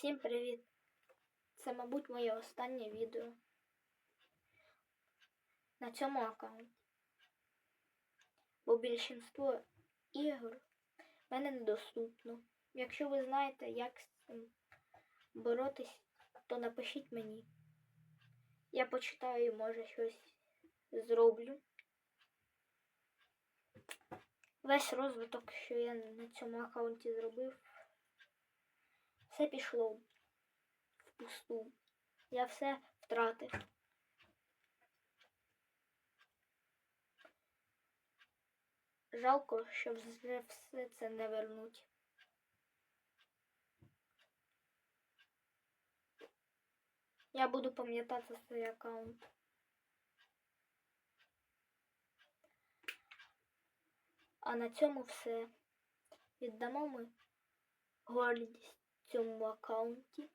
Всім привіт! Це, мабуть, моє останнє відео на цьому аккаунті. Бо більшинство ігор мене недоступно. Якщо ви знаєте, як з цим боротись, то напишіть мені. Я почитаю, може, щось зроблю. Весь розвиток, що я на цьому аккаунті зробив, все пішло впусту. Я все втратив. Жалко, що вже все це не вернуть. Я буду пам'ятати свій аккаунт. А на цьому все. Віддамо ми гордість цьому аккаунті.